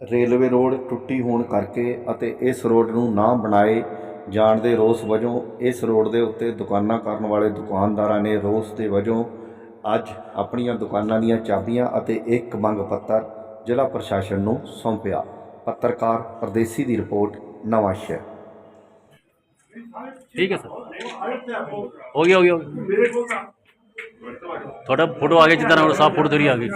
Railway road ਟੁੱਟੀ ਹੋਣ ਕਰਕੇ ਅਤੇ ਇਸ ਰੋਡ ਨੂੰ ਨਾ ਬਣਾਏ ਜਾਣ ਦੇ ਰੋਸ ਵਜੋਂ ਇਸ ਰੋਡ ਦੇ ਉੱਤੇ ਦੁਕਾਨਾਂ ਕਰਨ ਵਾਲੇ ਦੁਕਾਨਦਾਰਾਂ ਨੇ ਰੋਸ ਦੇ ਵਜੋਂ ਅੱਜ ਆਪਣੀਆਂ ਦੁਕਾਨਾਂ ਦੀਆਂ ਚਾਬੀਆਂ ਅਤੇ ਇੱਕ ਮੰਗ ਪੱਤਰ ਜ਼ਿਲ੍ਹਾ ਪ੍ਰਸ਼ਾਸਨ ਨੂੰ ਸੌਂਪਿਆ। ਪੱਤਰਕਾਰ ਪਰਦੇਸੀ ਦੀ ਰਿਪੋਰਟ, ਨਵਾਂ ਸ਼ਹਿਰ। ਠੀਕ ਹੈ ਸਰ। ਹੋ ਗਿਆ ਹੋ ਗਿਆ ਤੁਹਾਡਾ ਫੋਟੋ ਆ ਗਿਆ ਜਿੱਦਾਂ ਨਾਲ ਸਾਫ਼ ਫੋਟੋ ਤੇਰੀ ਆ ਗਈ।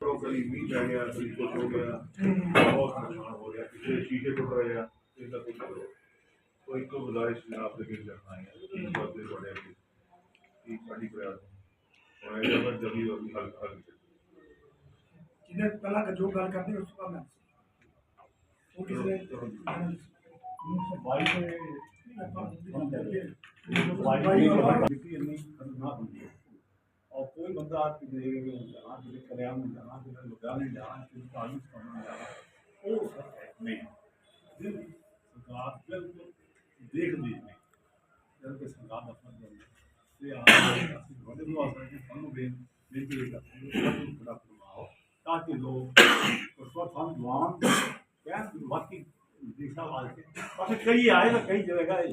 ਕਲੀ ਵੀ ਪੈ ਗਿਆ ਕੋਈ ਕੁਝ ਹੋ ਗਿਆ ਬਹੁਤ ਨੁਕਸਾਨ ਹੋ ਗਿਆ ਕਿਸੇ ਦੇ ਸ਼ੀਸ਼ੇ ਟੁੱਟ ਰਹੇ ਆ ਇਹਦਾ ਕੁਝ ਕਰੋ ਕੋਈ ਇੱਕ और कोई बंदा आपकी देखेगा कि जहाँ के लिए कल्याण में जाना के लिए लुधियाने जाना के लिए तारीफ़ करना जाना वो उसका नहीं। सरकार बिल्कुल देख लीजिए जबकि सरकार दफन कर ताकि लोग उस पर हम जवान बाकी दिशा वाले बाकी कई आए ना कई जगह है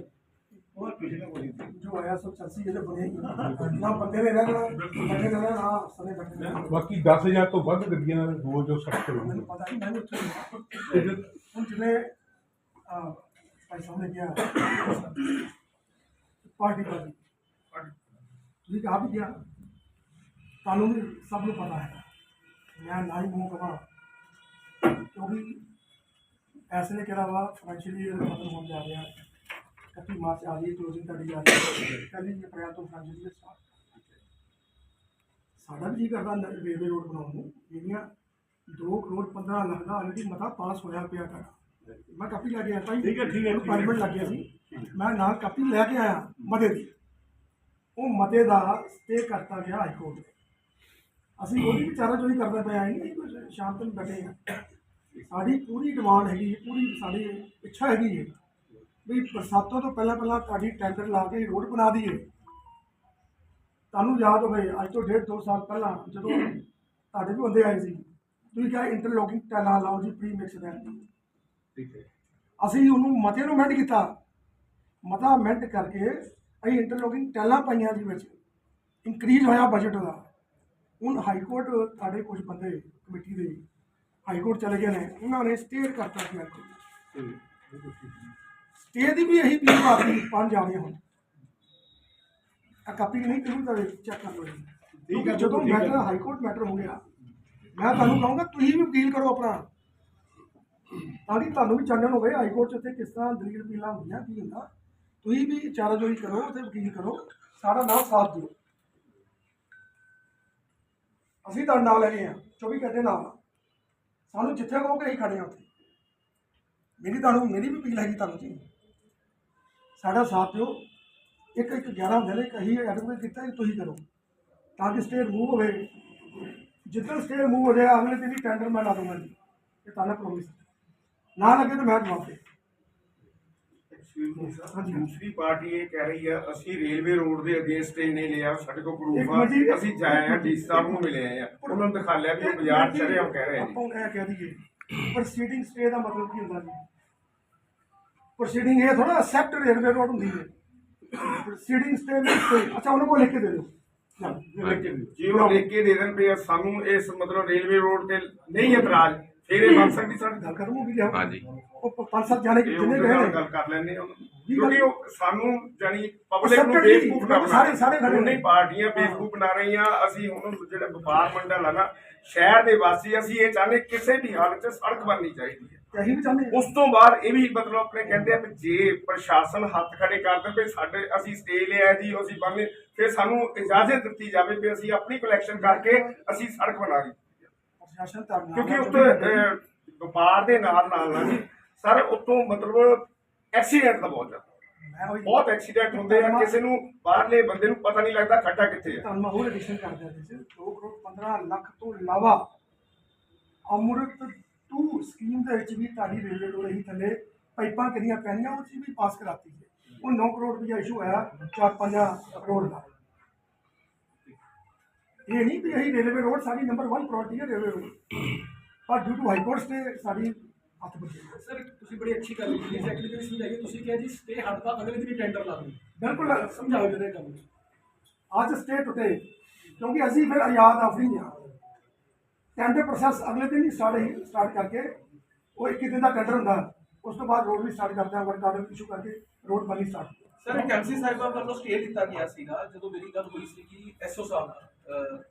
और किसी ने कोई जो आया सब चलसी जैसे बनेगी ना बंदे ने रहना बंदे ने रहना सने बैठे रहना ਬਾਕੀ 10000 ਤੋਂ ਵੱਧ ਗੱਡੀਆਂ ਰੋਜ਼ ਜੋ ਸੜਕ ਤੇ ਮੈਨੂੰ ਹੋਣਗੀਆਂ ਪਤਾ ਨਹੀਂ ਮੈਨੂੰ ਉੱਥੇ ਹੁਣ ਜਿਵੇਂ ਆ ਭਾਈ ਸਾਹਮਣੇ ਗਿਆ ਪਾਰਟੀ ਪਾਰਟੀ ਤੁਸੀਂ ਕਹਾ ਵੀ ਗਿਆ ਤੁਹਾਨੂੰ ਵੀ ਸਭ ਨੂੰ ਪਤਾ ਹੈ ਮੈਂ ਨਾ ਹੀ ਮੂੰਹ ਕਮਾ ਕਿਉਂਕਿ ਐਸੇ ਨੇ ਕਿਹਾ ਵਾ ਫਾਈਨੈਂਸ਼ੀਅਲੀ ਮਤਲਬ ਹੋਣ ਜਾ ਰਿਹਾ। 31 ਮਾਰਚ ਆ ਰਹੀ ਹੈ ਕਲੋਜ਼ਿੰਗ ਤੁਹਾਡੀ ਆ ਰਹੀ ਹੈ। ਪਹਿਲੀ ਅਪ੍ਰੈਲ ਤੋਂ ਫਾਈਨੈਂਸ਼ੀਅਲੀ ਸਟਾਰਟ ਸਾਡਾ ਵੀ ਜੀ ਕਰਦਾ ਰੇਲਵੇ ਰੋਡ ਬਣਾਉਣ ਨੂੰ। ਜਿਹੜੀਆਂ 2 ਕਰੋੜ 15 ਲੱਖ ਦਾ ਆਲਰੇਡੀ ਮਤਾ ਪਾਸ ਹੋਇਆ ਪਿਆ ਸਾਡਾ ਮੈਂ ਕਾਪੀ ਲੈ ਕੇ ਆਇਆ ਭਾਈ। ਠੀਕ ਹੈ, ਠੀਕ ਹੈ। ਪਾਰਲੀਮੈਂਟ ਲੱਗ ਗਿਆ ਸੀ। ਮੈਂ ਨਾਲ ਕਾਪੀ ਲੈ ਕੇ ਆਇਆ ਮਤੇ ਦੀ। ਉਹ ਮਤੇ ਦਾ ਸਟੇ ਕਰਤਾ ਗਿਆ ਹਾਈ ਕੋਰਟ ਅਸੀਂ ਉਹਦੀ ਵਿਚਾਰਾ ਹੀ ਕਰਦਾ ਪਿਆ ਹੀ ਨਹੀਂ ਸ਼ਾਂਤ ਨੂੰ ਬੈਠੇ ਆ ਸਾਡੀ ਪੂਰੀ ਡਿਮਾਂਡ ਹੈਗੀ ਹੈ ਪੂਰੀ ਸਾਡੀ ਇੱਛਾ ਹੈਗੀ ਹੈ ਵੀ ਬਰਸਾਤੋਂ ਤੋਂ ਪਹਿਲਾਂ ਪਹਿਲਾਂ ਤੁਹਾਡੀ ਟੈਂਡਰ ਲਾ ਕੇ ਰੋਡ ਬਣਾ ਦਈਏ। ਤੁਹਾਨੂੰ ਯਾਦ ਹੋਵੇ ਅੱਜ ਤੋਂ ਡੇਢ ਦੋ ਸਾਲ ਪਹਿਲਾਂ ਜਦੋਂ ਤੁਹਾਡੇ ਵੀ ਬੰਦੇ ਆਏ ਸੀ ਤੁਸੀਂ ਕਿਹਾ ਇੰਟਰਲੋਕਿੰਗ ਟੈਲਾਂ ਲਾਓ ਜੀ ਪ੍ਰੀ ਮਿਕਸ ਦਾ। ਠੀਕ ਹੈ। ਅਸੀਂ ਉਹਨੂੰ ਮਤੇ ਨੂੰ ਮੈਂਟ ਕੀਤਾ। ਮਤਾ ਮੈਂਟ ਕਰਕੇ ਅਸੀਂ ਇੰਟਰਲੋਕਿੰਗ ਟੈਲਾਂ ਪਾਈਆਂ ਜੀ ਵਿੱਚ। ਇਨਕਰੀਜ਼ ਹੋਇਆ ਬਜਟ ਦਾ। ਹੁਣ ਹਾਈ ਕੋਰਟ ਤੁਹਾਡੇ ਕੁਝ ਬੰਦੇ ਕਮੇਟੀ ਦੇ ਹਾਈ ਕੋਰਟ ਚਲੇ ਗਏ ਨੇ ਉਹਨਾਂ ਨੇ ਸਟੇ ਕਰਤਾ ਸੀ ਅੱਜ ਸਟੇ ਦੀ ਵੀ ਇਹੀ ਵੀ ਬਾਕੀ ਪੰਜ ਆ ਗਏ ਹੁਣ। ਆ ਕਾਪੀ ਨਹੀਂ ਕਰੂੰ ਤਾਂ ਚੈੱਕ ਕਰ ਲਓ ਜਦੋਂ ਠੀਕ ਹੈ। ਮੈਟਰ ਹਾਈ ਕੋਰਟ ਮੈਟਰ ਹੋ ਗਿਆ। ਮੈਂ ਤੁਹਾਨੂੰ ਕਹੂੰਗਾ ਤੁਸੀਂ ਵੀ ਵਕੀਲ ਕਰੋ ਆਪਣਾ। ਤਾਂ ਕਿ ਤੁਹਾਨੂੰ ਵੀ ਚਾਨਣ ਹੋਵੇ ਹਾਈ ਕੋਰਟ 'ਚ ਉੱਥੇ ਕਿਸ ਤਰ੍ਹਾਂ ਦਲੀਲ ਪੀਲਾ ਹੁੰਦੀਆਂ ਕੀ ਹੁੰਦਾ। ਤੁਸੀਂ ਵੀ ਚਾਰਾ ਜੋਈ ਕਰੋ ਉੱਥੇ ਵਕੀਲ ਕਰੋ ਸਾਡਾ ਨਾਲ ਸਾਥ ਦਿਓ। ਅਸੀਂ ਤੁਹਾਡੇ ਨਾਲ ਹੈਗੇ ਆ 24 ਘੰਟੇ ਨਾਲ। ਸਾਨੂੰ ਜਿੱਥੇ ਕਹੋਗੇ ਅਸੀਂ ਖੜੇ ਹਾਂ ਉੱਥੇ। ਮੇਰੀ ਤੁਹਾਨੂੰ, ਮੇਰੀ ਵੀ ਅਪੀਲ ਹੈਗੀ ਤੁਹਾਨੂੰ ਜੀ। ਸਾਡਾ ਸਾਥ ਦਿਓ। ਇੱਕ ਇੱਕ 11 ਹੁੰਦੇ ਨੇ ਕਹੀ ਐਡਵੋਕੇਟ ਕੀਤਾ ਕਿ ਤੁਸੀਂ ਕਰੋ। ਤਾਂ ਕਿ ਸਟੇ ਮੂਵ ਹੋਵੇ। ਜਿੱਦਾਂ ਸਟੇ ਮੂਵ ਹੋ ਜਾਏ, ਅਗਲੇ ਦਿਨ ਹੀ ਟੈਂਡਰ ਮੈਂ ਲਾ ਦੂੰਗਾ ਜੀ। ਇਹ ਤਾਂ ਪ੍ਰੋਮਿਸ ਨਾ ਲੱਗੇ ਤਾਂ ਮੈਂ ਜਵਾਬ ਦੇ ਦੂਸਰੀ ਪਾਰਟੀ ਇਹ ਕਹਿ ਰਹੀ ਆ ਅਸੀਂ ਰੇਲਵੇ ਰੋਡ ਦੇ ਅਗੇਂਸਟ ਇਹ ਨਹੀਂ ਲਿਆ ਸਾਡੇ ਕੋਲ ਪ੍ਰੂਫ ਆ। ਅਸੀਂ ਜਾਏ ਆ ਡੀ ਸਾਹਿਬ ਨੂੰ ਮਿਲੇ ਆ। ਉਹਨਾਂ ਨੂੰ ਦਿਖਾ ਲਿਆ ਵੀ ਉਹ ਬਾਜ਼ਾਰ ਚੜੇ ਉਹ ਕਹਿ ਰਹੇ ਜੀ। ਆਪਾਂ ਨੂੰ ਇਹ ਕਹਿ ਦਈਏ ਪ੍ਰੋਸੀਡਿੰਗ ਸਟੇ ਦਾ ਮਤਲਬ ਕੀ ਹੁੰਦਾ ਜੀ? ਪ੍ਰੋਸੀਡਿੰਗ ਇਹ ਥੋੜਾ ਅਸੈਪਟ ਰੇਲਵੇ ਰੋਡ ਹੁੰਦੀ ਹੈ। ਪ੍ਰੋਸੀਡਿੰਗ ਸਟੇ ਵਿੱਚ ਅੱਛਾ ਉਹਨਾਂ ਕੋਲ ਲਿਖ ਕੇ ਦੇ ਦਿਓ। ਜੇ ਉਹ ਲਿਖ ਕੇ ਦੇ ਦੇਣ ਵੀ ਸਾਨੂੰ ਇਸ ਮਤਲਬ ਰੇਲਵੇ ਰੋਡ ਤੇ ਨਹੀਂ ਇਤਰਾਜ਼ ਫਿਰ ਇਹ ਬਣ ਸਕਦੀ ਸਾਡੀ ਗੱਲ ਕਰੂੰ ਵੀ ਲਿਆਓ ਹਾਂਜੀ। ਉਹ ਪੰਜ ਸੱਤ ਜਾਣੇ ਇਹ ਜਿੰਨੇ ਉਹਦੇ ਗਏ ਨਾਲ ਨੇ ਗੱਲ ਕਰ ਲੈਣੇ। ਜੀ, ਕਿਉਂਕਿ ਉਹ ਸਾਨੂੰ ਜਾਨੀ ਪਬਲਿਕ ਨੂੰ ਜੀ, ਬੇਵਕੂਫ ਨਾ ਬਣਾ ਸਾਰੇ- ਸਾਰੇ ਖੜੇ ਨੇ। ਨਹੀਂ ਪਾਰਟੀਆਂ ਬੇਵਕੂਫ ਬਣਾ ਰਹੀਆਂ। ਅਸੀਂ ਹੁਣ ਜਿਹੜਾ ਵਪਾਰ ਮੰਡਲ ਆ ਨਾ ਸ਼ਹਿਰ ਦੇ ਵਾਸੀ ਅਸੀਂ ਇਹ ਚਾਹੁੰਦੇ ਕਿਸੇ ਵੀ ਹਾਲਤ 'ਚ ਸੜਕ ਬਣਨੀ ਚਾਹੀਦੀ ਹੈ। ਤੇ ਅਸੀਂ ਵੀ ਚਾਹੁੰਦੇ ਹਾਂ। ਉਸ ਤੋਂ ਬਾਅਦ ਇਹ ਵੀ ਮਤਲਬ ਆਪਣੇ ਕਹਿੰਦੇ ਆ ਵੀ ਜੇ ਪ੍ਰਸ਼ਾਸਨ ਹੱਥ ਖੜੇ ਕਰ ਦੇ ਵੀ ਸਾਡੇ ਅਸੀਂ ਸਟੇ ਲਿਆ ਜੀ ਅਸੀਂ ਬੰਨੇ ਫਿਰ ਸਾਨੂੰ ਇਜਾਜ਼ਤ ਦਿੱਤੀ ਜਾਵੇ ਵੀ ਅਸੀਂ ਆਪਣੀ ਕਲੈਕਸ਼ਨ ਕਰਕੇ ਅਸੀਂ ਸੜਕ ਬਣਾ ਲਈ ਪ੍ਰਸ਼ਾਸਨ ਤਾਂ ਕਿਉਂਕਿ ਉੱਤੇ ਅਹ, ਵਪਾਰ ਦੇ ਨਾਲ ਨਾਲ ਨਾ ਜੀ। ਸਰ ਉਤੋਂ ਮਤਲਬ ਐਕਸੀਡੈਂਟ ਦਾ ਬਹੁਤ ਜ਼ਿਆਦਾ ਮੈਂ ਬਹੁਤ ਐਕਸੀਡੈਂਟ ਹੁੰਦੇ ਆ। ਕਿਸੇ ਨੂੰ ਬਾਹਰਲੇ ਬੰਦੇ ਨੂੰ ਪਤਾ ਨਹੀਂ ਲੱਗਦਾ ਖੱਡਾ ਕਿੱਥੇ ਆ। ਤੁਹਾਨੂੰ ਮੈਂ ਹੋਰ ਐਡੀਸ਼ਨ ਕਰ ਦਿਆਂ ਜੀ। 2 ਕਰੋੜ 15 ਲੱਖ ਤੋਂ ਇਲਾਵਾ ਅਮਰਤ 2 ਸਕੀਮ ਦੇ ਵਿੱਚ ਵੀ ਤੁਹਾਡੀ ਰੇਲਵੇ ਰੋਡ ਹੀ ਥੱਲੇ ਪਾਈਪਾਂ ਕਿੰਨੀਆਂ ਪੈਣੀਆਂ ਉਹ 'ਚ ਵੀ ਪਾਸ ਕਰਾਤੀ ਹੈ ਉਹ 9 ਕਰੋੜ ਰੁਪਇਆ ਇਸ਼ੂ ਆਇਆ 4-5 ਕਰੋੜ ਦਾ। ਇਹ ਨਹੀਂ ਵੀ ਅਸੀਂ ਰੇਲਵੇ ਰੋਡ ਸਾਡੀ ਨੰਬਰ 1 ਪ੍ਰਾਇੋਰਟੀ ਹੈ ਰੇਲਵੇ ਰੋਡ। ਪਰ due to high court stay ਸਾਡੀ ਹੱਥ ਬੱਜੇ ਸਰ ਤੁਸੀਂ ਬੜੀ ਅੱਛੀ ਗੱਲ ਕੀਤੀ ਹੈ ਐਗਰੀਕਲਚਰ ਸਮਝਾਈਏ ਤੁਸੀਂ ਕਿਹਾ ਜੀ ਸਟੇ ਹਟਦਾ ਅਗਲੇ ਦਿਨ ਹੀ ਟੈਂਡਰ ਲਾ ਦਿਓ। ਬਿਲਕੁਲ ਸਮਝਾਓ ਜਰਾ ਕੰਮ ਅੱਜ ਸਟੇ ਟੁੱਟੇ ਕਿਉਂਕਿ ਅਸੀਂ ਫਿਰ ਆਜ਼ਾਦ ਆਫਰੀ ਹਾਂ। ਟੈਂਡਰ ਪ੍ਰੋਸੈਸ ਅਗਲੇ ਦਿਨ ਹੀ ਸਟਾਰਟ ਸਟਾਰਟ ਕਰਕੇ ਉਹ 21 ਦਿਨ ਦਾ ਟੈਂਡਰ ਹੁੰਦਾ। ਉਸ ਤੋਂ ਬਾਅਦ ਰੋਡ ਵੀ ਸਟਾਰਟ ਕਰਦੇ ਹਾਂ ਵਰਕ ਆਰਡਰ ਇਸ਼ੂ ਕਰਕੇ ਰੋਡ ਬਣੀ ਸਟਾਰਟ ਸਰ ਕੈਂਸੀ ਸਾਹਿਬਾਂ ਵੱਲੋਂ ਸਟੇ ਦਿੱਤਾ ਗਿਆ ਸੀਗਾ ਜਦੋਂ ਮੇਰੀ ਗੱਲ ਹੋਈ ਸੀ ਕਿ ਐਸਓ ਸਾਹਿਬ ਨਾਲ। ਅਹ,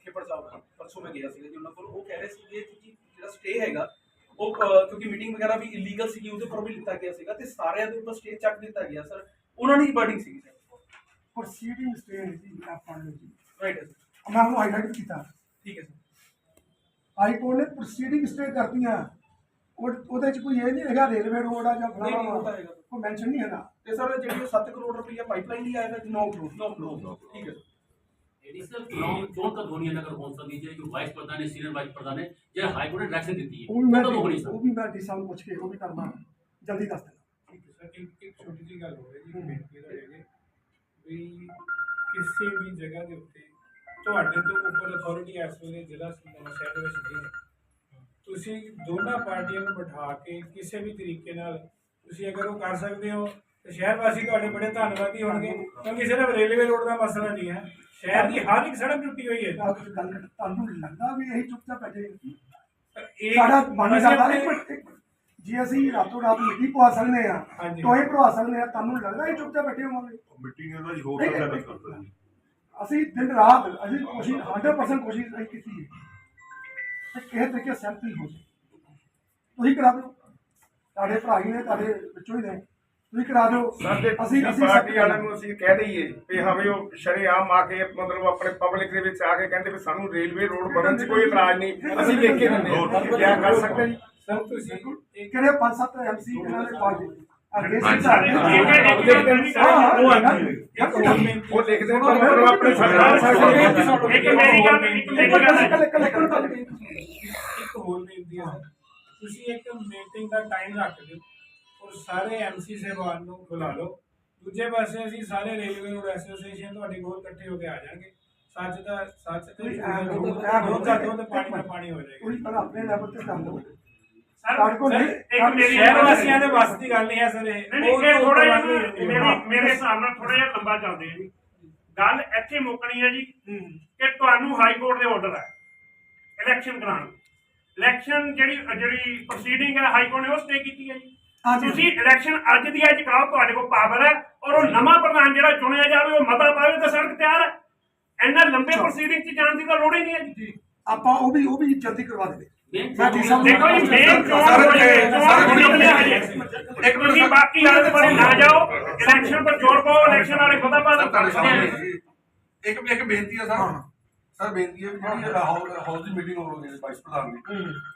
ਖੇਪੜ ਸਾਹਿਬ ਨਾਲ ਪਰਸੋਂ ਮੈਂ ਗਿਆ ਸੀਗਾ ਜੀ ਉਹਨਾਂ ਕੋਲ। ਉਹ ਕਹਿ ਰਹੇ ਸੀਗੇ ਕਿ ਜਿਹੜਾ ਸਟੇ ਹੈਗਾ ਉਹ ਕਿਉਂਕਿ ਮੀਟਿੰਗ ਵਗੈਰਾ ਵੀ ਇਲੀਗਲ ਸੀਗੀ ਉਹਦੇ ਉੱਪਰ ਵੀ ਲਿੱਤਾ ਗਿਆ ਸੀਗਾ ਤੇ ਸਾਰਿਆਂ ਦੇ ਉੱਪਰ ਸਟੇ ਚੱਕ ਦਿੱਤਾ ਗਿਆ ਸਰ ਉਹਨਾਂ ਦੀ ਵਰਡਿੰਗ ਸੀਗੀ ਸਰ ਪ੍ਰੋਸੀਡਿੰਗ ਸਟੇ ਜੀ ਆਪ ਲਓ ਜੀ ਰਾਈਟ ਮੈਂ ਉਹਨੂੰ ਹਾਈਲਾਈਟ ਕੀਤਾ। ਠੀਕ ਹੈ ਸਰ ਹਾਈ ਕੋਰਟ ਨੇ ਪ੍ਰੋਸੀਡਿੰਗ ਸਟੇ ਕਰਤੀਆਂ। ਉਹ ਉਹਦੇ ਚ ਕੋਈ ਇਹ ਨਹੀਂ ਹੈਗਾ ਰੇਲਵੇ ਰੋਡ ਆ ਜਾਂ ਫਲਾਣਾ। ਉਹ। ਕੋਈ ਮੈਂਸ਼ਨ ਨਹੀਂ ਹੈਗਾ। ਤੇ ਸਰ ਜਿਹੜੀ ਉਹ 7 ਕਰੋੜ ਰੁਪਈਆ ਪਾਈਪਲਾਈਨ ਲਈ ਆਇਆ ਹੈ 9 ਕਰੋੜ। 9 ਕਰੋੜ ਠੀਕ ਹੈ ਹੈ ਨਗਰ ਕੌਂਸਲ ਦੀ ਜਿਹੜੀ ਵਾਈਸ ਪ੍ਰਧਾਨ ਨੇ ਸੀਨੀਅਰ ਵਾਈਸ ਪ੍ਰਧਾਨ ਨੇ ਜਿਹੜਾ ਹਾਈ ਕੋਰਟ ਨੇ ਡਾਇਰੈਕਸ਼ਨ ਦਿੱਤੀ ਹੈ। ਉਹ ਵੀ ਮੈਂ ਉਹ ਤਾਂ ਹੋਣੀ ਸਰ। ਉਹ ਵੀ ਮੈਂ ਡੀ ਸਾਹਿਬ ਨੂੰ ਪੁੱਛ ਕੇ ਉਹ ਵੀ ਕਰਨਾ ਜਲਦੀ ਦੱਸ ਦੇਣਾ। ਸਰ ਇੱਕ ਇੱਕ ਛੋਟੀ ਜਿਹੀ ਗੱਲ ਹੋ ਰਹੀ ਜੀ ਬੇਨਤੀ ਰਹੇਗੀ ਵੀ ਕਿਸੇ ਵੀ ਜਗ੍ਹਾ ਦੇ ਉੱਤੇ ਤੁਹਾਡੇ ਤੋਂ ਉੱਪਰ ਅਥਾਰਟੀ ਇਸ ਵੇਲੇ ਜ਼ਿਲ੍ਹਾ ਨਵਾਂ ਸ਼ਹਿਰ ਦੇ ਵਿੱਚ ਨਹੀਂ ਹੈ। ਤੁਸੀਂ ਦੋਨਾਂ ਪਾਰਟੀਆਂ ਨੂੰ ਬਿਠਾ ਕੇ ਕਿਸੇ ਵੀ ਤਰੀਕੇ ਨਾਲ ਤੁਸੀਂ ਅਗਰ ਉਹ ਕਰ ਸਕਦੇ ਹੋ ਤੇ ਸ਼ਹਿਰ ਵਾਸੀ ਤੁਹਾਡੇ ਬੜੇ ਧੰਨਵਾਦੀ ਹੋਣਗੇ ਕਿਉਂਕਿ ਸਿਰਫ ਰੇਲਵੇ ਰੋਡ ਦਾ ਮਸਲਾ ਨਹੀਂ ਹੈ ਸ਼ਹਿਰ ਦੀ ਹਰ ਇੱਕ ਸੜਕ ਟੁੱਟੀ ਹੋਈ ਹੈ। ਤੁਹਾਨੂੰ ਲੱਗਦਾ ਵੀ ਇਹੀ ਚੁੱਪਚਾਪ ਬੈਠੇ ਪਰ ਇਹ ਸਾਡਾ ਅਸੀਂ ਜਾਂਦਾ। ਜੇ ਅਸੀਂ ਰਾਤੋਂ ਰਾਤ ਮਿੱਟੀ ਪਵਾ ਸਕਦੇ ਆ। ਟੋਏ ਪਵਾ ਸਕਦੇ ਆ ਤੁਹਾਨੂੰ ਲੱਗਦਾ ਇਹ ਚੁੱਪਚਾਪ ਬੈਠੇ ਹੋਵਾਂਗੇ ਮਿੱਟੀ ਨੇ ਤਾਂ ਜੀ ਹੋਰ ਕਰਦਾ। ਜੀ ਅਸੀਂ ਦਿਨ ਰਾਤ ਅਸੀਂ ਕੋਸ਼ਿਸ਼ 100% ਕੋਸ਼ਿਸ਼ ਅਸੀਂ ਕੀਤੀ ਹੈ ਕਿਸੇ ਤਰੀਕੇ ਸੈਂਪਲ ਹੋ ਜਾਏ ਤੁਸੀਂ ਕਰਾ ਦਿਓ। ਤੁਹਾਡੇ ਭਰਾ ਹੀ ਨੇ ਤੁਹਾਡੇ ਵਿੱਚੋਂ ਹੀ ਨੇ। ਤੁਸੀਂ ਕਰਾ ਦਿਓ। ਸਾਡੇ ਅਸੀਂ ਅਸੀਂ ਪਾਰਟੀ ਵਾਲਿਆਂ ਨੂੰ ਅਸੀਂ ਕਹਿ ਦਈਏ ਵੀ ਹਾਂ ਵੀ ਉਹ ਸ਼ਰੇਆਮ ਆ ਕੇ ਮਤਲਬ ਆਪਣੇ ਪਬਲਿਕ ਦੇ ਵਿੱਚ ਆ ਕੇ ਕਹਿੰਦੇ ਵੀ ਸਾਨੂੰ ਰੇਲਵੇ ਰੋਡ ਬਣਨ 'ਚ ਕੋਈ ਇਤਰਾਜ਼ ਨਹੀਂ। ਅਸੀਂ ਲਿਖ ਕੇ ਦਿੰਦੇ ਹਾਂ। ਕੀ ਕਰ ਸਕਦੇ ਜੀ ਸਰ ਤੁਸੀਂ ਕਿਹੜੇ ਪੰਜ ਸੱਤ ਐਮਸੀ ਇਹਨਾਂ ਨੇ ਕਾਲ ਕੀਤੀ ਅੱਗੇ ਹਾਂ, ਉਹ ਲਿਖਦੇ ਨੇ ਪਰ ਆਪਣੇ ਸਰਕਾਰ ਸਾਡੇ ਇੱਕ ਮੇਰੀ ਗੱਲ ਇੱਕ ਹੋਰ ਬੇਨਤੀ ਹੈ। ਤੁਸੀਂ ਇੱਕ ਮੀਟਿੰਗ ਦਾ ਟਾਈਮ ਰੱਖ ਦਿਓ। ਔਰ ਸਾਰੇ ਐਮਸੀ ਸਹਿਬਾਨ ਨੂੰ ਬੁਲਾ ਲਓ। ਦੂਜੇ ਪਾਸੇ ਅਸੀਂ ਸਾਰੇ ਰੇਲਵੇ ਰੋਡ ਐਸੋਸੀਏਸ਼ਨ ਤੁਹਾਡੇ ਕੋਲ ਇਕੱਠੇ ਹੋ ਕੇ ਆ ਜਾਣਗੇ। ਸੱਚ ਦਾ ਸੱਚ ਤੇ ਦਾ ਦੁੱਧ ਦਾ ਦੁੱਧ ਪਾਣੀ ਦਾ ਪਾਣੀ ਹੋ ਜਾਏਗਾ। ਤੁਸੀਂ ਪਹਿਲਾਂ ਆਪਣੇ ਲੈਵਲ ਤੇ ਕਰ ਲਓ। ਸਰ ਇੱਕ ਮੇਰੀ ਸ਼ਹਿਰ ਵਾਸੀਆਂ ਦੇ ਵੱਸ ਦੀ ਗੱਲ ਨਹੀਂ ਹੈ ਸਰ ਇਹ। ਨਹੀਂ ਤੋਂ ਥੋੜਾ ਜਿਹਾ ਮੇਰੀ ਹੈ। ਮੇਰੇ ਹਿਸਾਬ ਨਾਲ ਥੋੜਾ ਜਿਹਾ ਲੰਬਾ ਚੱਲਦੇ ਆ ਜੀ। ਗੱਲ ਇੱਥੇ ਮੁੱਕਣੀ ਹੈ ਜੀ ਕਿ ਤੁਹਾਨੂੰ ਹਾਈ ਕੋਰਟ ਦੇ ਆਰਡਰ ਹੈ ਇਲੈਕਸ਼ਨ ਕਰਾਉਣ। ਇਲੈਕਸ਼ਨ ਜਿਹੜੀ ਜਿਹੜੀ ਪ੍ਰੋਸੀਡਿੰਗ ਹੈ ਹਾਈ ਕੋਰਟ ਨੇ ਉਹ ਸਟੇ ਕੀਤੀ ਹੈ ਜੀ। ਤੁਸੀਂ ਇਲੈਕਸ਼ਨ ਅੱਜ ਦੀ ਅੱਜ ਕਰਾਓ ਤੁਹਾਡੇ ਕੋਲ ਪਾਵਰ ਹੈ ਔਰ ਉਹ ਨਵਾਂ ਪ੍ਰਧਾਨ ਜਿਹੜਾ ਚੁਣਿਆ ਜਾਵੇ ਉਹ ਮਤਾ ਪਾਵੇ ਤਾਂ ਸੜਕ ਤਿਆਰ ਹੈ। ਇੰਨਾ ਲੰਬੇ ਪ੍ਰੋਸੀਡਿੰਗ 'ਚ ਜਾਣ ਦੀ ਤਾਂ ਲੋੜ ਹੀ ਨਹੀਂ ਹੈ। ਜੀ। ਆਪਾਂ ਉਹ ਵੀ ਉਹ ਵੀ ਜਲਦੀ ਕਰਵਾ ਦੇਵੇ। ਦੇਖੋ ਜੀ ਮੇਨ ਚੋਣ ਹੋਈ ਹੈ ਚੋਣ ਹੋਣੀ ਨਹੀਂ ਹੈ ਇੱਕ ਤੁਸੀਂ ਬਾਕੀ ਵਾਲੇ ਦੇ ਬਾਰੇ ਨਾ ਜਾਓ ਇਲੈਕਸ਼ਨ ਪਰ ਜ਼ੋਰ ਪਾਓ ਇਲੈਕਸ਼ਨ ਵਾਲੇ ਖੁਦਾ ਪਾ ਤੁਹਾਡੇ ਸਾਹਮਣੇ ਦਿੰਦੇ ਜੀ। ਇੱਕ ਇੱਕ ਬੇਨਤੀ ਹੈ ਸਰ। ਸਰ ਬੇਨਤੀ ਹੈ ਜਿਹੜੀ ਹਾਊਸ ਹਾਊਸ ਦੀ ਮੀਟਿੰਗ ਹੋ ਰਹੀ ਹੈ ਵਾਈਸ ਪ੍ਰਧਾਨ ਦੀ।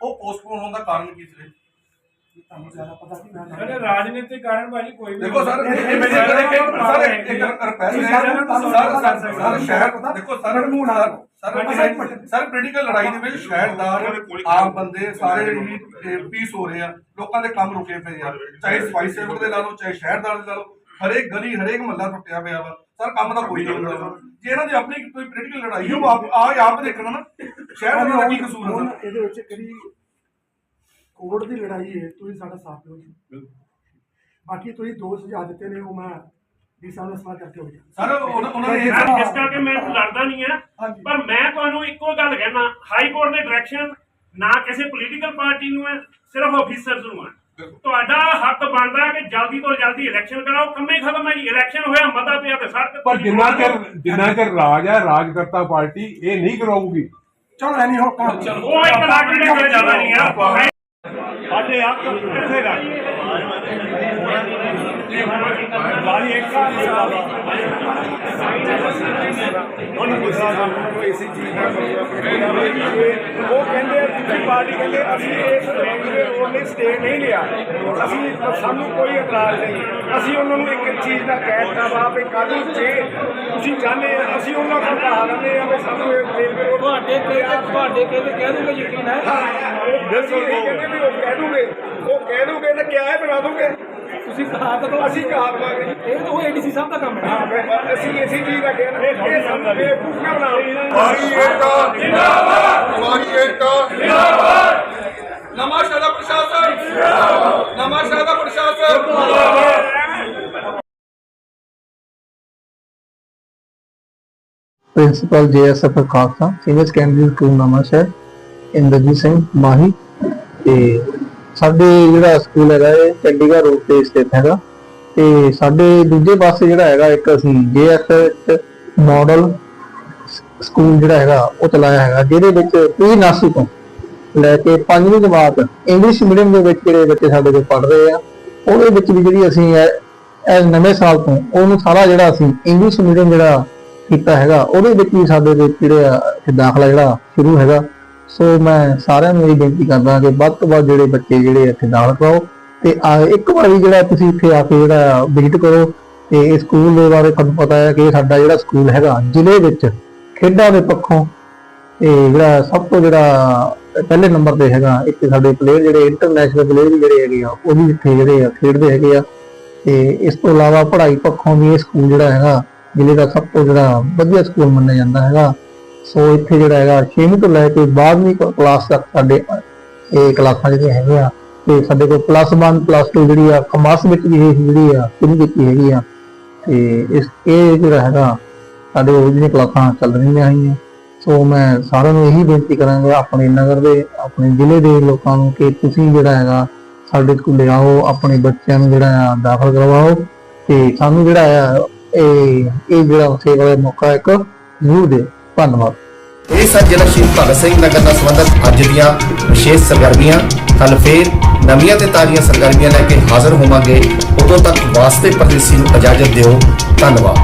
ਉਹ ਪੋਸਟਪੋਨ ਹੋਣ ਦਾ ਕਾਰਨ ਕੀ ਸੀ? ਰਾਜਨੀਤਿਕ ਕਾਰਨ ਭਾਜੀ ਕੋਈ ਵੀ ਦੇਖੋ ਸਰ ਇਹ- ਮੇਰੇ ਸਰ ਇੱਕ ਸਰ ਸਰ ਸ਼ਹਿਰ ਦੇਖੋ ਸਰ ਮੂੰਹ ਨਾਲ ਸਰ ਹਾਂਜੀ। ਸਰ ਪੋਲੀਟੀਕਲ ਲੜਾਈ ਦੇ ਵਿੱਚ ਸ਼ਹਿਰਦਾਰ ਆਮ ਬੰਦੇ ਸਾਰੇ ਹੀ ਪੀਸ ਹੋ ਰਹੇ ਆ। ਲੋਕਾਂ ਦੇ ਕੰਮ ਰੁਕੇ ਪਏ ਆ। ਚਾਹੇ ਸਫ਼ਾਈ ਸੇਵਕ ਦੇ ਲਾ ਲਓ ਚਾਹੇ ਸ਼ਹਿਰਦਾਰ ਦੇ ਲਾ ਲਓ ਹਰੇਕ ਗਲੀ ਹਰੇਕ ਮਹੱਲਾ ਟੁੱਟਿਆ ਪਿਆ ਵਾ। ਸਰ ਕੰਮ ਤਾਂ ਕੋਈ ਨਹੀਂ। ਹੁੰਦਾ ਜੇ ਇਹਨਾਂ ਦੀ ਆਪਣੀ ਕੋਈ ਪੋਲੀਟੀਕਲ ਲੜਾਈ ਹੈ, ਆਪ ਆ ਆਪ ਦੇਖਣਾ ਨਾ। ਸ਼ਹਿਰ ਦਾ ਕੀ ਕਸੂਰ ਹੈ ਹੁਣ ਸਰ ਇਹਦੇ ਵਿੱਚ ਕਿਹੜੀ ਕੋਰਟ ਦੀ ਲੜਾਈ ਹੈ ਤੁਸੀਂ ਸਾਡਾ ਸਾਥ ਦਿਓ ਜੀ। ਬਾਕੀ ਤੁਸੀਂ ਦੋ ਸੁਝਾਅ ਦਿੱਤੇ ਨੇ ਉਹ ਮੈਂ ਸਾਹਿਬ ਨਾਲ ਸਲਾਹ ਕਰਕੇ ਹੋ ਗਿਆ। ਸਰ ਉਹਨਾਂ ਉਹਨਾਂ ਨੇ ਇਸ ਕਰਕੇ ਮੈਂ ਲੜਦਾ ਨਹੀਂ ਆ। ਪਰ ਮੈਂ ਤੁਹਾਨੂੰ ਇੱਕੋ ਗੱਲ ਕਹਿਣਾ ਹਾਈ ਕੋਰਟ ਦੇ ਡਾਇਰੈਕਸ਼ਨ ਨਾ ਕਿਸੇ ਪੋਲੀਟੀਕਲ ਪਾਰਟੀ ਨੂੰ ਹੈ ਸਿਰਫ ਆਫੀਸਰਸ ਨੂੰ ਹੈ। ਤੁਹਾਡਾ ਹੱਕ ਬਣਦਾ ਹੈ ਕਿ ਜਲਦੀ ਤੋਂ ਜਲਦੀ ਇਲੈਕਸ਼ਨ ਕਰਾਓ ਕੰਮੇ ਖਤਮ ਹੈ ਜੀ ਇਲੈਕਸ਼ਨ ਹੋਇਆ ਮਤਾ ਪਿਆ ਤੇ ਸੜਕ ਪਰ ਜਿੰਨਾ ਚਿਰ ਜਿੰਨਾ ਚਿਰ ਰਾਜ ਹੈ ਰਾਜਕਰਤਾ ਪਾਰਟੀ ਇਹ ਨਹੀਂ ਕਰਾਊਗੀ। ਚਲੋ ਐਨੀ ਹੋ ਕੰਮ ਉਹ ਇੱਕ ਲੱਖ ਦੇ ਕੋਈ ਜ਼ਿਆਦਾ ਨਹੀਂ ਆ। ਸਾਡੇ ਹੱਕ ਕਿੱਥੇ ਰੱਖ ਵਾਲੀ ਇੱਕ ਉਹਨੂੰ ਗੁੱਸਾ ਸਾਨੂੰ ਇਸੇ ਚੀਜ਼ ਦਾ ਉਹ ਕਹਿੰਦੇ ਆ ਦੂਜੀ ਪਾਰਟੀ ਕਹਿੰਦੇ ਅਸੀਂ ਇਸ ਰੇਲਵੇ ਰੋਡ ਲਈ ਸਟੇ ਨਹੀਂ ਲਿਆ ਅਸੀਂ ਸਾਨੂੰ ਕੋਈ ਇਤਰਾਜ਼ ਨਹੀਂ ਅਸੀਂ ਉਹਨਾਂ ਨੂੰ ਇੱਕ ਚੀਜ਼ ਦਾ ਕਹਿ ਦਿੱਤਾ ਵਾ ਵੀ ਕੱਲ ਨੂੰ ਜੇ ਤੁਸੀਂ ਚਾਹੁੰਦੇ ਆ ਅਸੀਂ ਉਹਨਾਂ ਕੋਲ ਕਹਾ ਲੈਂਦੇ ਆ ਵੀ ਸਾਨੂੰ ਇਹ ਰੇਲਵੇ ਰੋਡ ਤੁਹਾਡੇ ਤੁਹਾਡੇ ਕਹਿੰਦੇ ਕਹਿ ਦੂੰਗੇ ਯਕੀਨ ਹੈ ਬਿਲਕੁਲ ਇਹ ਕਹਿੰਦੇ ਵੀ ਉਹ ਕਹਿ ਦੂਗੇ ਉਹ ਕਹਿ ਦੂਗੇ ਤਾਂ ਕਿਆ ਹੈ ਬਣਾ ਦੂਗੇ ਤੁਸੀਂ ਕਹਾ ਦੋ। ਅਸੀਂ ਕਹਾ ਦਵਾਂਗੇ ਇਹ ਤਾਂ ਉਹ ਏਡੀਸੀ ਸਾਹਿਬ ਦਾ ਕੰਮ ਹੈ। ਅਸੀਂ ਇਸੇ ਚੀਜ਼ ਦਾ ਕਹਿਣਾ ਇਹ ਸਾਨੂੰ ਬੇਵਕੂਫ ਨਾ ਬਣਾਓ ਹਮਾਰੀ ਏਕਤਾ ਜਿੰਦਾਬਾਦ ਹਮਾਰੀ ਏਕਤਾ ਜਿੰਦਾਬਾਦ ਨਵਾਂ ਸ਼ਹਿਰ ਦਾ ਪ੍ਰਸ਼ਾਸਨ ਜਿੰਦਾਬਾਦ ਨਵਾਂ ਸ਼ਹਿਰ ਦਾ principal JSF Khalsa senior secondary school Nawanshahr Inderjit Singh Mahi ਤੇ ਸਾਡੇ ਜਿਹੜਾ ਸਕੂਲ ਹੈਗਾ ਇਹ ਚੰਡੀਗੜ੍ਹ ਰੋਡ ਤੇ ਸਥਿਤ ਹੈਗਾ। ਤੇ ਸਾਡੇ ਦੂਜੇ ਪਾਸੇ ਜਿਹੜਾ ਹੈਗਾ, ਇੱਕ ਅਸੀਂ ਜੇਐਸਐਫ ਮਾਡਲ ਸਕੂਲ ਜਿਹੜਾ ਹੈਗਾ, ਉਹ ਚਲਾਇਆ ਹੈਗਾ, ਜਿਹਦੇ ਵਿੱਚ ਪੀ ਨਰਸਰੀ ਤੋਂ ਲੈ ਕੇ ਪੰਜਵੀਂ ਜਮਾਤ ਇੰਗਲਿਸ਼ ਮੀਡੀਅਮ ਦੇ ਵਿੱਚ ਜਿਹੜੇ ਬੱਚੇ ਸਾਡੇ ਕੋਲ ਪੜ੍ਹ ਰਹੇ ਆ, ਉਹਦੇ ਵਿੱਚ ਵੀ ਜਿਹੜੀ ਅਸੀਂ ਇਹ ਨਵੇਂ ਸਾਲ ਤੋਂ ਉਹਨੂੰ ਸਾਰਾ ਜਿਹੜਾ ਅਸੀਂ ਇੰਗਲਿਸ਼ ਮੀਡੀਅਮ ਜਿਹੜਾ ਕੀਤਾ ਹੈਗਾ, ਉਹਦੇ ਵਿੱਚ ਵੀ ਸਾਡੇ ਵਿੱਚ ਜਿਹੜੇ ਆ ਦਾਖਲਾ ਜਿਹੜਾ ਸ਼ੁਰੂ ਹੈਗਾ। ਸੋ ਮੈਂ ਸਾਰਿਆਂ ਨੂੰ ਇਹ ਬੇਨਤੀ ਕਰਦਾ ਕਿ ਵੱਧ ਤੋਂ ਵੱਧ ਜਿਹੜੇ ਬੱਚੇ ਜਿਹੜੇ ਇੱਥੇ ਦਾਖਲ ਕਰਾਓ। ਤੇ ਆ, ਇੱਕ ਵਾਰੀ ਜਿਹੜਾ ਤੁਸੀਂ ਇੱਥੇ ਆ ਕੇ ਜਿਹੜਾ ਵਿਜ਼ਿਟ ਕਰੋ। ਤੇ ਇਸ ਸਕੂਲ ਦੇ ਬਾਰੇ ਤੁਹਾਨੂੰ ਪਤਾ ਹੈ ਕਿ ਸਾਡਾ ਜਿਹੜਾ ਸਕੂਲ ਹੈਗਾ, ਜ਼ਿਲ੍ਹੇ ਵਿੱਚ ਖੇਡਾਂ ਦੇ ਪੱਖੋਂ ਇਹ ਜਿਹੜਾ ਸਭ ਤੋਂ ਜਿਹੜਾ ਪਹਿਲੇ ਨੰਬਰ ਤੇ ਹੈਗਾ ਇੱਥੇ ਸਾਡੇ ਪਲੇਅਰ ਜਿਹੜੇ ਇੰਟਰਨੈਸ਼ਨਲ ਪਲੇਅਰ ਵੀ ਜਿਹੜੇ ਹੈਗੇ ਆ, ਉਹ ਵੀ ਇੱਥੇ ਜਿਹੜੇ ਆ, ਖੇਡਦੇ ਹੈਗੇ ਆ। ਤੇ ਇਸ ਤੋਂ ਇਲਾਵਾ ਪੜ੍ਹਾਈ ਪੱਖੋਂ ਵੀ ਇਹ ਸਕੂਲ ਜਿਹੜਾ ਹੈਗਾ ਜ਼ਿਲ੍ਹੇ ਦਾ ਸਭ ਤੋਂ ਜਿਹੜਾ ਵਧੀਆ ਸਕੂਲ ਮੰਨਿਆ ਜਾਂਦਾ ਹੈਗਾ। ਸੋ ਇੱਥੇ ਜਿਹੜਾ ਹੈਗਾ 6ਵੀਂ ਤੋਂ ਲੈ ਕੇ 12ਵੀਂ ਕਲਾਸ ਤੱਕ ਸਾਡੇ ਇਹ ਕਲਾਸਾਂ ਜਿਹੜੀਆਂ ਹੈਗੀਆਂ, ਤੇ ਸਾਡੇ ਕੋਲ ਪਲੱਸ 1 ਪਲੱਸ 2 ਜਿਹੜੀ ਆ ਕਮਰਸ ਵਿੱਚ ਵੀ ਜਿਹੜੀ ਆ, ਸ਼ੁਰੂ ਕੀਤੀ ਹੈਗੀ ਆ। ਤੇ ਇਸ, ਇਹ ਜਿਹੜਾ ਹੈਗਾ, ਸਾਡੇ ਉਹ ਜਿਹੜੀਆਂ ਕਲਾਸਾਂ ਚੱਲ ਰਹੀਆਂ ਹੈਗੀਆਂ। ਸੋ ਮੈਂ ਸਾਰਿਆਂ ਨੂੰ ਇਹੀ ਬੇਨਤੀ ਕਰਾਂਗਾ, ਆਪਣੇ ਨਗਰ ਦੇ, ਆਪਣੇ ਜ਼ਿਲ੍ਹੇ ਦੇ ਲੋਕਾਂ ਨੂੰ ਕਿ ਤੁਸੀਂ ਜਿਹੜਾ ਹੈਗਾ, ਸਾਡੇ ਸਕੂਲੇ ਆਓ, ਆਪਣੇ ਬੱਚਿਆਂ ਨੂੰ ਜਿਹੜਾ ਆ ਦਾਖਲ ਕਰਵਾਓ। ਤੇ ਸਾਨੂੰ ਜਿਹੜਾ ਆ ਇਹ ਇਹ ਜਿਹੜਾ ਸੇਵਾ ਦਾ ਮੌਕਾ ਇੱਕ ਜ਼ਰੂਰ ਦਿਓ ਧੰਨਵਾਦ ਇਹ ਸਨ ਜ਼ਿਲ੍ਹਾ ਸ਼ਹੀਦ ਭਗਤ ਸਿੰਘ ਨਗਰ ਨਾਲ ਸੰਬੰਧਿਤ ਅੱਜ ਦੀਆਂ ਵਿਸ਼ੇਸ਼ ਸਰਗਰਮੀਆਂ ਕੱਲ ਫੇਰ ਨਵੀਆਂ ਤੇ ਤਾਜ਼ੀਆਂ ਸਰਗਰਮੀਆਂ ਲੈ ਕੇ ਹਾਜ਼ਰ ਹੋਵਾਂਗੇ। ਉਦੋਂ ਤੱਕ ਵਾਸਤੇ ਪਰਦੇਸੀ ਨੂੰ ਇਜਾਜ਼ਤ ਦਿਓ। ਧੰਨਵਾਦ।